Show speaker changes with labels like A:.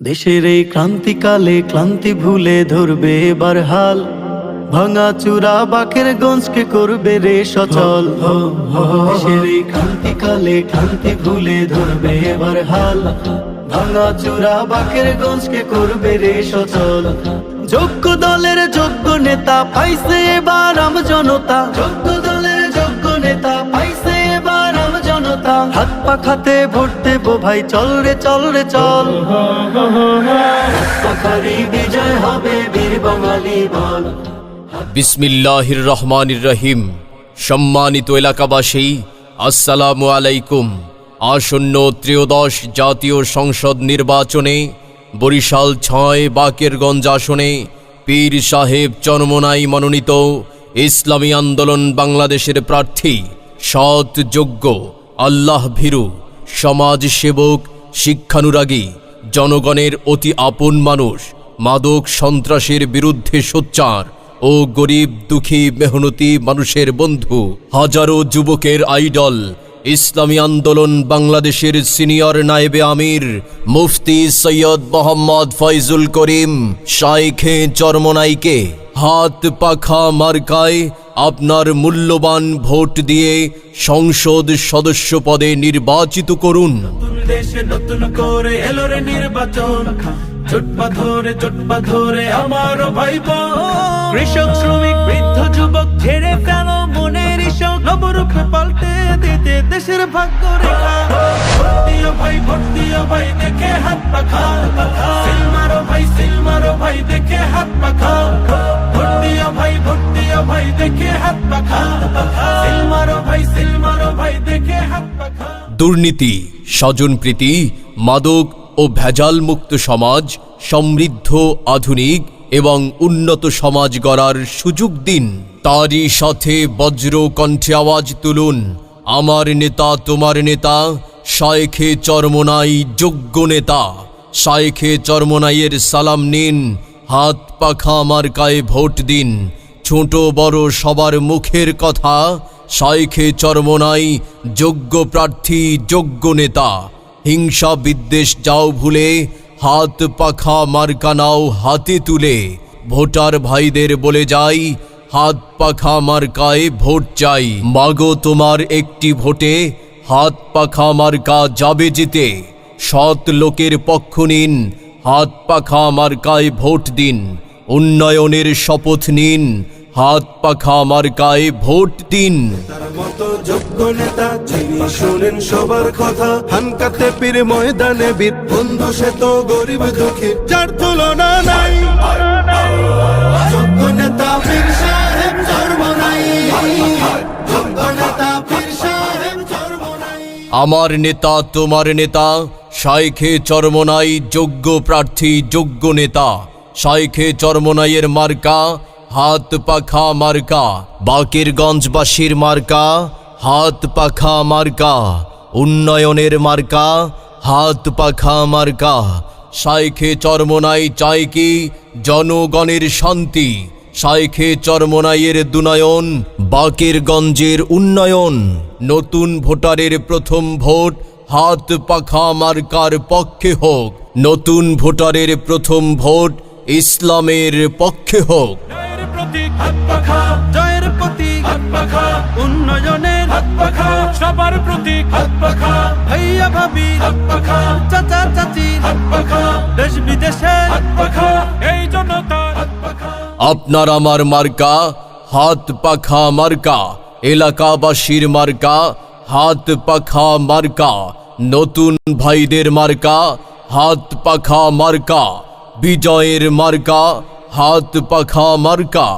A: দেশের এই ক্রান্তিকালে ক্লান্তি ভুলে ধরবে এবার হাল। ভাঙা চূড়া বাকের গঞ্জকে করবে রে সচল। দেশের এই ক্রান্তিকালে ক্লান্তি ভুলে ধরবে এবার হাল। ভাঙা চূড়া বাকের গঞ্জকে করবে রে সচল। যোগ্য দলের যোগ্য নেতা পাইছে এবার আম জনতা। যোগ্য দলের যোগ্য নেতা জনতা হাত পাখাতে ভোট দেবো ভাই, চল রে চল রে, চল। বিজয় হবে বীর বল।
B: বিসমিল্লাহির রহমানির রহিম। সম্মানিত এলাকাবাসী, আসসালামু আলাইকুম। আসন্ন ত্রয়োদশ জাতীয় সংসদ নির্বাচনে বরিশাল ছয় বাকেরগঞ্জ আসনে পীর সাহেব চরমনাই মনোনীত ইসলামী আন্দোলন বাংলাদেশের প্রার্থী সৎ যোগ্য। আল্লাহ ভীরু সমাজ সেবক শিক্ষানুরাগী, জনগণের অতি আপন মানুষ, মাদক সন্ত্রাসের বিরুদ্ধে সোচ্চার ও গরিব দুঃখী মেহনতি মানুষের বন্ধু। হাজারো যুবকের আইডল, ইসলামী আন্দোলন বাংলাদেশের সিনিয়র নায়েবে আমির, মুফতি সৈয়দ মোহাম্মদ ফয়জুল করিম, শাইখে চরমনাইকে, হাত পাখা মার্কায় আপনার মূল্যবান ভোট দিয়ে সংসদ সদস্য পদে নির্বাচিত করুন।
C: দেশে নির্বাচন। আমার কৃষক, শ্রমিক, বৃদ্ধ, যুবক ছেড়ে ফেল মনের নবরূপে পাল্টে দিতে দেশের ভাগ্য রেখা। ভাই ভাই, দেখে হাত পাখা। ভাই ভাই দেখে হাত পাখা।
B: দুর্নীতি স্বজনপ্রীতি মাদক ও ভেজাল মুক্ত সমাজ, সমৃদ্ধ আধুনিক এবং উন্নত সমাজ গড়ার সুযোগ দিন। তারই সাথে বজ্র কণ্ঠে আওয়াজ তুলুন। আমার নেতা, তোমার নেতা, শায়েখে চরমনাই যোগ্য নেতা। শায়েখে চরমনাইয়ের সালাম নিন। হাত পাখা মার্কায় ভোট দিন। ছোট বড় সবার মুখের কথা, শাইখে চরমনাই যোগ্য প্রার্থী, যোগ্য নেতা। হিংসা বিদ্বেষ যাও ভুলে, হাত পাখা মার্কা নাও হাতে তুলে। ভোটার ভাইদের বলে যাই, হাত পাখা মার্কায় ভোট চাই। মাগো তোমার একটি ভোটে, হাত পাখা মার্কা যাবে জিতে। সৎ লোকের পক্ষ নিন, হাত পাখা মার্কায় ভোট দিন। উন্নয়নের শপথ নিন হাত পাখা মার্কায় ভোট দিন।
C: তার মতো যোগ্য নেতা যিনি শোনেন সবার কথা হানকাতে পীর ময়দানে বীর বন্ধু সে তো গরিব দুঃখী যার তুলনা নাই। যোগ্য নেতা পীর সাহেব চরমনাই যোগ্য নেতা পীর সাহেব চরমনাই
B: আমার নেতা তোমার নেতা শাইখে চরমনাই যোগ্য প্রার্থী যোগ্য নেতা। শাইখে চরমনাইয়ের মার্কা হাত পাখা মার্কা বাকেরগঞ্জবাসীর মার্কা, হাত পাখা মার্কা, উন্নয়নের মার্কা, হাত পাখা মার্কা। শাইখে চরমনাই চাই কি জনগণের শান্তি? শাইখে চরমনাইয়ের দুনয়ন, বাকেরগঞ্জের উন্নয়ন। নতুন ভোটারের প্রথম ভোট, হাত পাখা মার্কার পক্ষে হোক। নতুন ভোটারের প্রথম ভোট, ইসলামের পক্ষে হোক।
C: প্রতীক। হাত পাখা, জয়ের প্রতীক। হাত পাখা, উন্নয়নের হাত পাখা, সবার প্রতীক। হাত পাখা, ভাইয়া ভাবি। হাত পাখা, চাচা চাচি। হাত পাখা, দেশ বিদেশে। এই পাখা।
B: আপনার আমার মার্কা, হাত পাখা মার্কা, এলাকাবাসীর মার্কা, হাত পাখা মার্কা, নতুন ভাইদের মার্কা, হাত পাখা মার্কা, বিজয়ের মার্কা হাত পাখা মার্কা